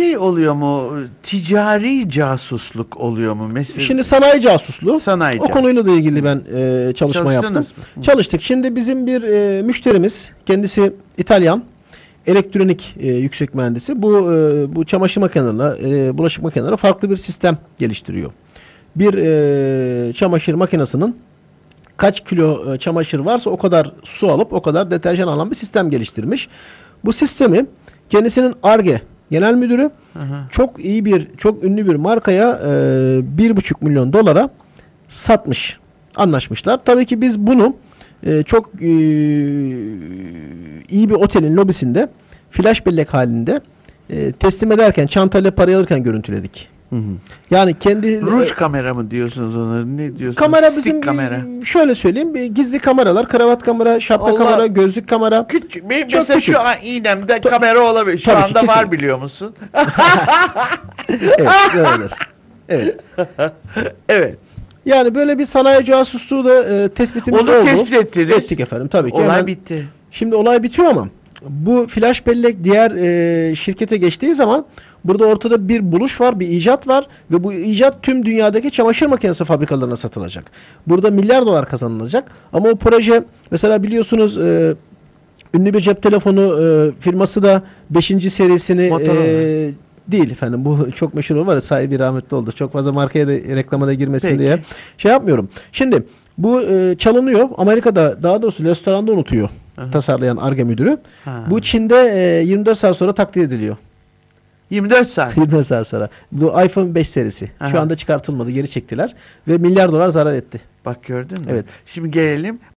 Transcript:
Şey oluyor mu? Ticari casusluk oluyor mu? Mesela Şimdi sanayi casusluğu. sanayi O konuyla da ilgili ben e, çalışma yaptım. Çalıştınız mı? Çalıştık. Şimdi bizim bir e, müşterimiz, kendisi İtalyan, elektronik e, yüksek mühendisi. Bu e, bu çamaşır makinelerine, e, bulaşık makinelerine farklı bir sistem geliştiriyor. Bir e, çamaşır makinesinin kaç kilo e, çamaşır varsa o kadar su alıp o kadar deterjan alan bir sistem geliştirmiş. Bu sistemi kendisinin ARGE genel müdürü hı. çok iyi bir, çok ünlü bir markaya e, bir buçuk milyon dolara satmış. Anlaşmışlar. Tabii ki biz bunu e, çok e, iyi bir otelin lobisinde flash bellek halinde e, teslim ederken çantayla parayı alırken görüntüledik. Hı hı. Yani kendi Ruj kamera mı diyorsunuz onları? Ne diyorsunuz? kamera Stick bizim kamera. şöyle söyleyeyim bir gizli kameralar, kravat kamera, şapka Allah. kamera, gözlük kamera. Küçük. Benim Çok mesela küçük. şu an iğnemde kamera olabilir. Şu Tabii ki, anda var kesin. biliyor musun? evet, öyledir. Evet. Evet. Yani böyle bir sanayi casusluğu da e, tespitimiz Onu oldu. tespit ettiniz. Ettik efendim tabii ki. Olay Hemen- bitti. Şimdi olay bitiyor ama bu flash bellek diğer e, şirkete geçtiği zaman burada ortada bir buluş var, bir icat var ve bu icat tüm dünyadaki çamaşır makinesi fabrikalarına satılacak. Burada milyar dolar kazanılacak ama o proje mesela biliyorsunuz e, ünlü bir cep telefonu e, firması da 5. serisini Motorola. e, değil efendim bu çok meşhur var sahibi rahmetli oldu. Çok fazla markaya da reklama da girmesin Peki. diye şey yapmıyorum. Şimdi bu e, çalınıyor. Amerika'da daha doğrusu restoranda unutuyor Aha. tasarlayan ARGE müdürü. Ha. Bu Çin'de e, 24 saat sonra taklit ediliyor. 24 saat. 24 saat sonra. Bu iPhone 5 serisi. Aha. Şu anda çıkartılmadı. Geri çektiler. Ve milyar dolar zarar etti. Bak gördün mü? Evet. Şimdi gelelim